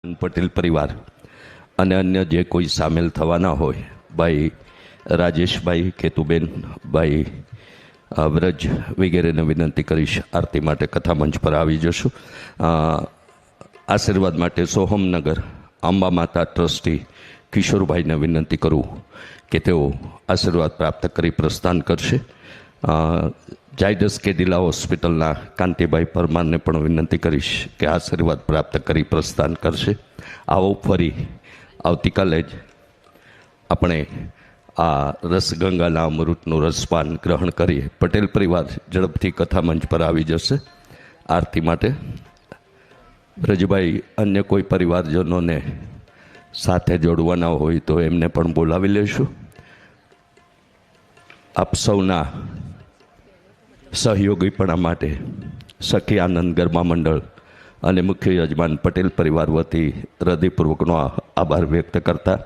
પટેલ પરિવાર અને અન્ય જે કોઈ સામેલ થવાના હોય, ભાઈ રાજેશભાઈ કેતુબેન, ભાઈ વ્રજ વગેરેને વિનંતી કરીશ આરતી માટે કથા મંચ પર આવી જશું. આશીર્વાદ માટે સોહમનગર અંબા માતા ટ્રસ્ટી કિશોરભાઈને વિનંતી કરું કે તેઓ આશીર્વાદ પ્રાપ્ત કરી પ્રસ્થાન કરશે. જાયડસ કેડિલા હોસ્પિટલના કાંતિભાઈ પરમારને પણ વિનંતી કરીશ કે આશીર્વાદ પ્રાપ્ત કરી પ્રસ્થાન કરશે. આવો ફરી આવતીકાલે જ આપણે આ રસગંગાના અમૃતનું રસપાન ગ્રહણ કરીએ. પટેલ પરિવાર ઝડપથી કથા મંચ પર આવી જશે. આરતી માટે બ્રજભાઈ અન્ય કોઈ પરિવારજનોને સાથે જોડવાના હોય તો એમને પણ બોલાવી લેશું. આપ સૌના સહયોગીપણા માટે સખી આનંદ ગરબા મંડળ અને મુખ્ય યજમાન પટેલ પરિવાર વતી હૃદયપૂર્વકનો આભાર વ્યક્ત કરતા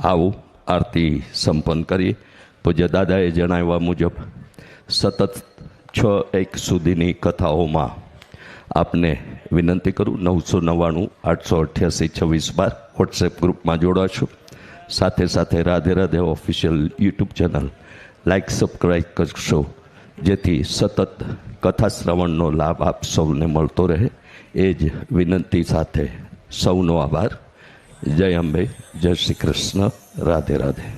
આવું આરતી સંપન્ન કરીએ. પૂજ્ય દાદાએ જણાવ્યા મુજબ, સતત છ એક સુધીની કથાઓમાં આપને વિનંતી કરું, નવસો નવ્વાણું, આઠસો અઠ્યાસી, છવ્વીસ બાર વોટ્સએપ ગ્રુપમાં જોડાશો. સાથે સાથે Radhe Radhe official YouTube channel like subscribe કરશો. જેથી સતત કથા શ્રવણનો લાભ આપ સૌને મળતો રહે. એ જ વિનંતી સાથે સૌનો આભાર. જય અંબે, જય શ્રી કૃષ્ણ. રાધે રાધે.